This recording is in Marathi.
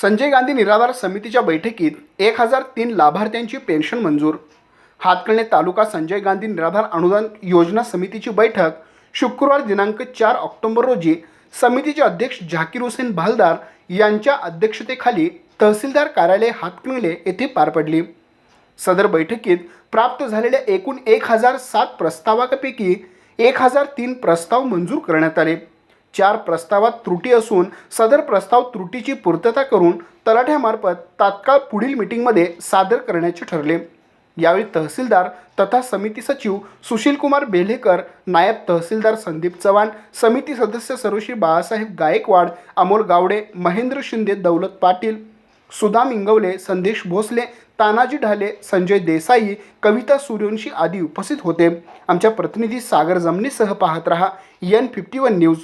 संजय गांधी निराधार समितीच्या बैठकीत एक हजार तीन लाभार्थ्यांची पेन्शन मंजूर. हातकणे तालुका संजय गांधी निराधार अनुदान योजना समितीची बैठक शुक्रवार दिनांक चार ऑक्टोबर रोजी समितीचे अध्यक्ष झाकीर हुसेन भालदार यांच्या अध्यक्षतेखाली तहसीलदार कार्यालय हातकणले येथे पार पडली. सदर बैठकीत प्राप्त झालेल्या एकूण एक हजार सात प्रस्तावापैकी एक हजार तीन प्रस्ताव मंजूर करण्यात आले. चार प्रस्तावात त्रुटी असून सदर प्रस्ताव त्रुटीची पूर्तता करून तलाठ्यामार्फत तात्काळ पुढील मिटिंगमध्ये सादर करण्याचे ठरले. यावेळी तहसीलदार तथा समिती सचिव सुशीलकुमार बेल्हेकर नायब तहसीलदार संदीप चव्हाण समिती सदस्य सर्वश्री बाळासाहेब गायकवाड अमोल गावडे महेंद्र शिंदे दौलत पाटील सुदाम इंगवले संदेश भोसले तानाजी ढाले संजय देसाई कविता सूर्यवंशी आदी उपस्थित होते. आमच्या प्रतिनिधी सागर जमनीसह पाहत रहा एन फिफ्टी वन न्यूज